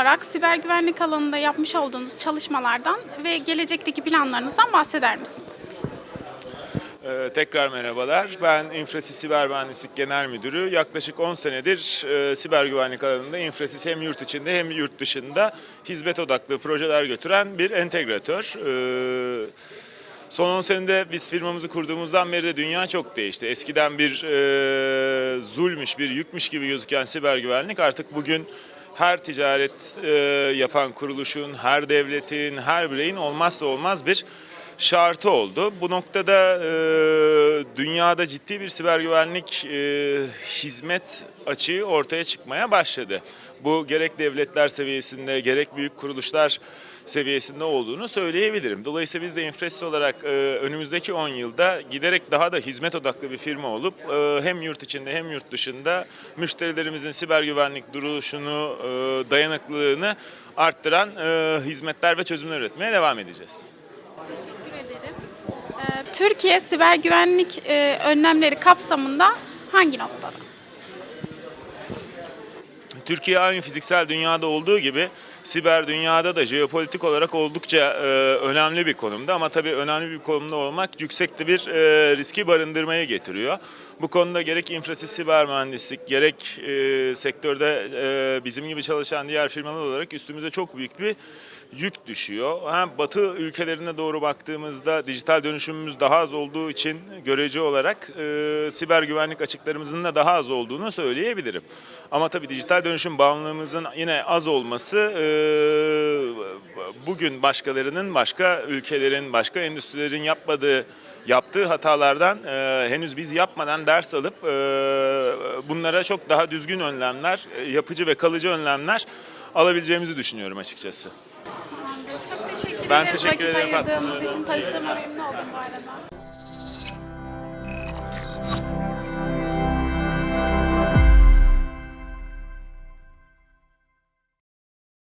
olarak siber güvenlik alanında yapmış olduğunuz çalışmalardan ve gelecekteki planlarınızdan bahseder misiniz? Ee, tekrar merhabalar. Ben İnfrasis Siber Mühendislik Genel Müdürü. Yaklaşık 10 senedir e, siber güvenlik alanında İnfrasis hem yurt içinde hem yurt dışında hizmet odaklı projeler götüren bir entegratör. Ee, Son 10 senede biz firmamızı kurduğumuzdan beri de dünya çok değişti. Eskiden bir e, zulmüş, bir yükmüş gibi gözüken siber güvenlik artık bugün her ticaret e, yapan kuruluşun, her devletin, her bireyin olmazsa olmaz bir şartı oldu. Bu noktada e, dünyada ciddi bir siber güvenlik e, hizmet açığı ortaya çıkmaya başladı. Bu gerek devletler seviyesinde gerek büyük kuruluşlar seviyesinde olduğunu söyleyebilirim. Dolayısıyla biz de Infresys olarak e, önümüzdeki 10 yılda giderek daha da hizmet odaklı bir firma olup e, hem yurt içinde hem yurt dışında müşterilerimizin siber güvenlik duruşunu, e, dayanıklılığını arttıran e, hizmetler ve çözümler üretmeye devam edeceğiz. Teşekkür Türkiye siber güvenlik e, önlemleri kapsamında hangi noktada? Türkiye aynı fiziksel dünyada olduğu gibi siber dünyada da jeopolitik olarak oldukça e, önemli bir konumda ama tabii önemli bir konumda olmak yüksekte bir e, riski barındırmaya getiriyor. Bu konuda gerek infrasız siber mühendislik gerek e, sektörde e, bizim gibi çalışan diğer firmalar olarak üstümüze çok büyük bir yük düşüyor. Hem Batı ülkelerine doğru baktığımızda dijital dönüşümümüz daha az olduğu için görece olarak e, siber güvenlik açıklarımızın da daha az olduğunu söyleyebilirim. Ama tabii dijital dönüşüm bağımlılığımızın yine az olması e, bugün başkalarının, başka ülkelerin, başka endüstrilerin yapmadığı yaptığı hatalardan e, henüz biz yapmadan ders alıp e, bunlara çok daha düzgün önlemler, e, yapıcı ve kalıcı önlemler alabileceğimizi düşünüyorum açıkçası. Çok teşekkür Ben ederiz teşekkür vakit ederim. ayırdığınız için. Tanıştığıma memnun oldum bu arada.